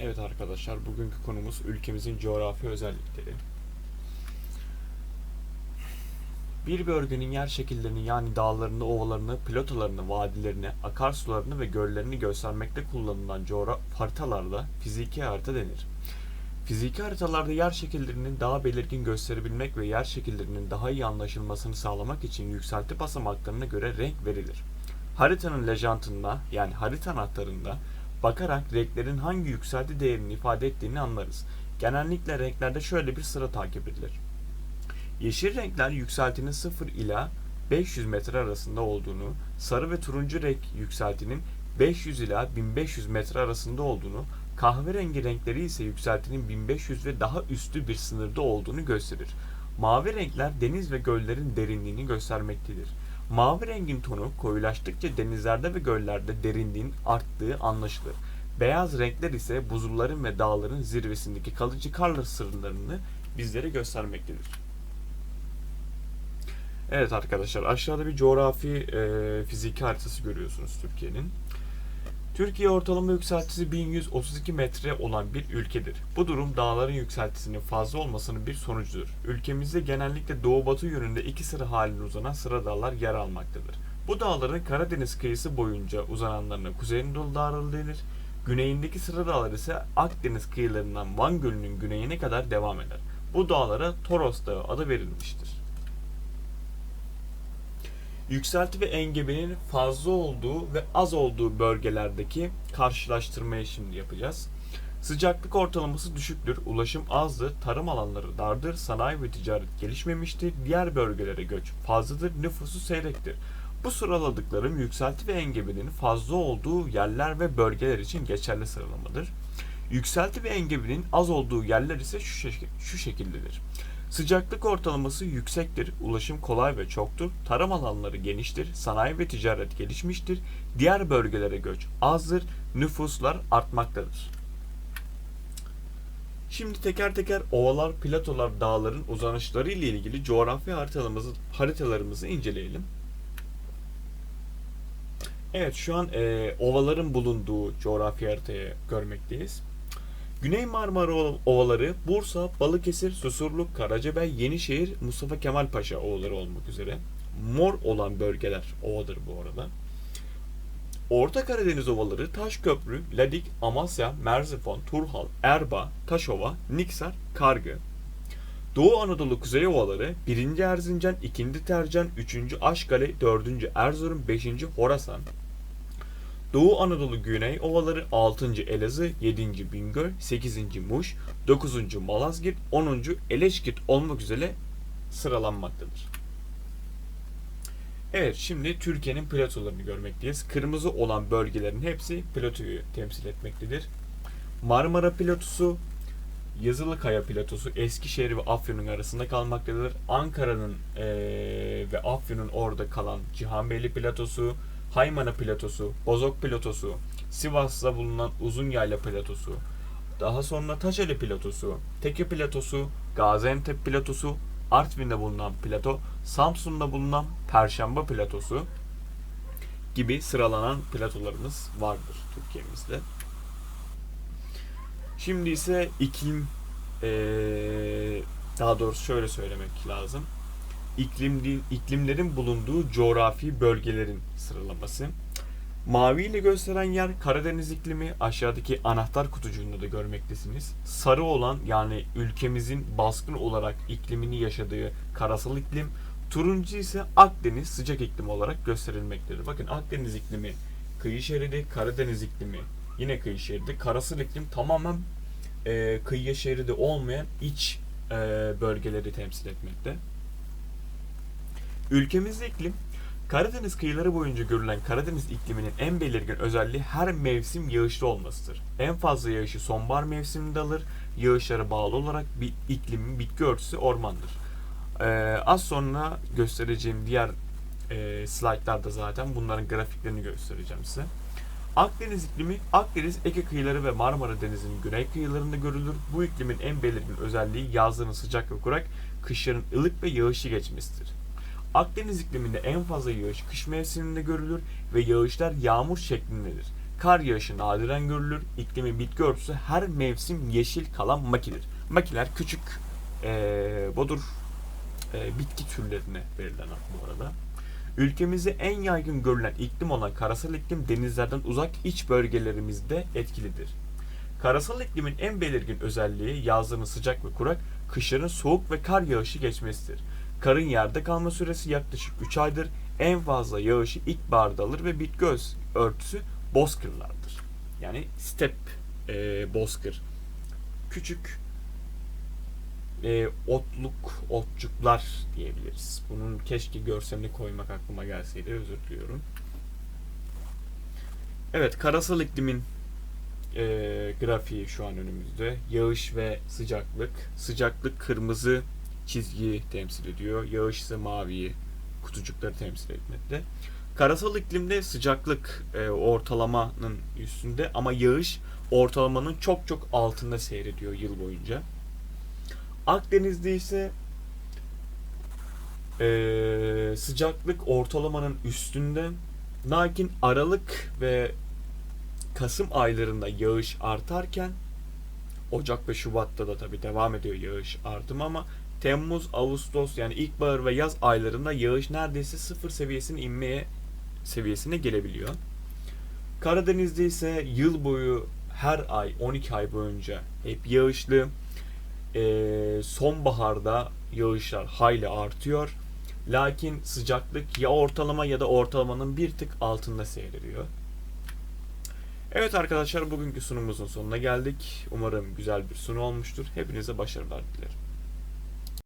Evet arkadaşlar bugünkü konumuz ülkemizin coğrafi özellikleri. Bir bölgenin yer şekillerini yani dağlarını, ovalarını, platolarını, vadilerini, akarsularını ve göllerini göstermekte kullanılan coğraf haritalarda fiziki harita denir. Fiziki haritalarda yer şekillerinin daha belirgin gösterebilmek ve yer şekillerinin daha iyi anlaşılmasını sağlamak için yükselti basamaklarına göre renk verilir. Haritanın lejantında yani harita anahtarında bakarak renklerin hangi yükselti değerini ifade ettiğini anlarız. Genellikle renklerde şöyle bir sıra takip edilir. Yeşil renkler yükseltinin 0 ila 500 metre arasında olduğunu, sarı ve turuncu renk yükseltinin 500 ila 1500 metre arasında olduğunu, kahverengi renkleri ise yükseltinin 1500 ve daha üstü bir sınırda olduğunu gösterir. Mavi renkler deniz ve göllerin derinliğini göstermektedir. Mavi rengin tonu koyulaştıkça denizlerde ve göllerde derinliğin arttığı anlaşılır. Beyaz renkler ise buzulların ve dağların zirvesindeki kalıcı kar sırlarını bizlere göstermektedir. Evet arkadaşlar aşağıda bir coğrafi e, fiziki haritası görüyorsunuz Türkiye'nin. Türkiye ortalama yükseltisi 1132 metre olan bir ülkedir. Bu durum dağların yükseltisinin fazla olmasının bir sonucudur. Ülkemizde genellikle doğu batı yönünde iki sıra halinde uzanan sıra dağlar yer almaktadır. Bu dağların Karadeniz kıyısı boyunca uzananlarına Kuzey Anadolu Dağları denir. Güneyindeki sıra dağlar ise Akdeniz kıyılarından Van Gölü'nün güneyine kadar devam eder. Bu dağlara Toros Dağı adı verilmiştir. Yükselti ve engebenin fazla olduğu ve az olduğu bölgelerdeki karşılaştırmayı şimdi yapacağız. Sıcaklık ortalaması düşüktür, ulaşım azdır, tarım alanları dardır, sanayi ve ticaret gelişmemiştir, diğer bölgelere göç fazladır, nüfusu seyrektir. Bu sıraladıklarım yükselti ve engebenin fazla olduğu yerler ve bölgeler için geçerli sıralamadır. Yükselti ve engebenin az olduğu yerler ise şu, şu şekildedir. Sıcaklık ortalaması yüksektir, ulaşım kolay ve çoktur, tarım alanları geniştir, sanayi ve ticaret gelişmiştir, diğer bölgelere göç azdır, nüfuslar artmaktadır. Şimdi teker teker ovalar, platolar, dağların uzanışları ile ilgili coğrafi haritalarımızı, haritalarımızı inceleyelim. Evet şu an e, ovaların bulunduğu coğrafi haritayı görmekteyiz. Güney Marmara Ova- Ovaları, Bursa, Balıkesir, Susurluk, Karacabey, Yenişehir, Mustafa Kemal Paşa ovaları olmak üzere. Mor olan bölgeler ovadır bu arada. Orta Karadeniz ovaları Taşköprü, Ladik, Amasya, Merzifon, Turhal, Erba, Taşova, Niksar, Kargı. Doğu Anadolu Kuzey Ovaları 1. Erzincan, 2. Tercan, 3. Aşkale, 4. Erzurum, 5. Horasan. Doğu Anadolu Güney Ovaları 6. Elazığ, 7. Bingöl, 8. Muş, 9. Malazgirt, 10. Eleşkirt olmak üzere sıralanmaktadır. Evet şimdi Türkiye'nin platolarını görmekteyiz. Kırmızı olan bölgelerin hepsi platoyu temsil etmektedir. Marmara platosu, Yazılıkaya platosu Eskişehir ve Afyon'un arasında kalmaktadır. Ankara'nın eee, ve Afyon'un orada kalan Cihanbeyli platosu, Haymana platosu, Bozok platosu, Sivas'ta bulunan Uzunyayla platosu, daha sonra Taşeli platosu, Teke platosu, Gaziantep platosu, Artvin'de bulunan plato, Samsun'da bulunan Perşembe platosu gibi sıralanan platolarımız vardır Türkiye'mizde. Şimdi ise iklim eee, daha doğrusu şöyle söylemek lazım. İklim, iklimlerin bulunduğu coğrafi bölgelerin sıralaması. Mavi ile gösteren yer Karadeniz iklimi aşağıdaki anahtar kutucuğunda da görmektesiniz. Sarı olan yani ülkemizin baskın olarak iklimini yaşadığı karasal iklim. Turuncu ise Akdeniz sıcak iklim olarak gösterilmektedir. Bakın Akdeniz iklimi kıyı şeridi, Karadeniz iklimi yine kıyı şeridi. Karasal iklim tamamen e, kıyı şeridi olmayan iç e, bölgeleri temsil etmekte. Ülkemizde iklim Karadeniz kıyıları boyunca görülen Karadeniz ikliminin en belirgin özelliği her mevsim yağışlı olmasıdır. En fazla yağışı sonbahar mevsiminde alır. Yağışlara bağlı olarak bir iklimin bitki örtüsü ormandır. Ee, az sonra göstereceğim diğer e, slaytlarda zaten bunların grafiklerini göstereceğim size. Akdeniz iklimi Akdeniz, Ege kıyıları ve Marmara Denizi'nin güney kıyılarında görülür. Bu iklimin en belirgin özelliği yazların sıcak ve kurak, kışların ılık ve yağışlı geçmesidir. Akdeniz ikliminde en fazla yağış kış mevsiminde görülür ve yağışlar yağmur şeklindedir. Kar yağışı nadiren görülür. İklimi bitki örtüsü her mevsim yeşil kalan makidir. Makiler küçük eee bodur eee, bitki türlerine verilen ad bu arada. Ülkemizde en yaygın görülen iklim olan karasal iklim denizlerden uzak iç bölgelerimizde etkilidir. Karasal iklimin en belirgin özelliği yazların sıcak ve kurak, kışların soğuk ve kar yağışı geçmesidir. Karın yerde kalma süresi yaklaşık 3 aydır. En fazla yağışı ilkbaharda alır ve bitki örtüsü bozkırlardır. Yani step e, bozkır. Küçük e, otluk, otçuklar diyebiliriz. Bunun keşke görselini koymak aklıma gelseydi özür diliyorum. Evet, karasal iklimin e, grafiği şu an önümüzde. Yağış ve sıcaklık. Sıcaklık kırmızı çizgiyi temsil ediyor. Yağış ise maviyi, kutucukları temsil etmekte. Karasal iklimde sıcaklık e, ortalamanın üstünde ama yağış ortalamanın çok çok altında seyrediyor yıl boyunca. Akdeniz'de ise e, sıcaklık ortalamanın üstünde. Lakin Aralık ve Kasım aylarında yağış artarken Ocak ve Şubat'ta da tabi devam ediyor yağış artımı ama Temmuz, Ağustos yani ilkbahar ve yaz aylarında yağış neredeyse sıfır seviyesine inmeye seviyesine gelebiliyor. Karadeniz'de ise yıl boyu her ay 12 ay boyunca hep yağışlı. Ee, sonbaharda yağışlar hayli artıyor. Lakin sıcaklık ya ortalama ya da ortalamanın bir tık altında seyrediyor. Evet arkadaşlar bugünkü sunumumuzun sonuna geldik. Umarım güzel bir sunum olmuştur. Hepinize başarılar dilerim.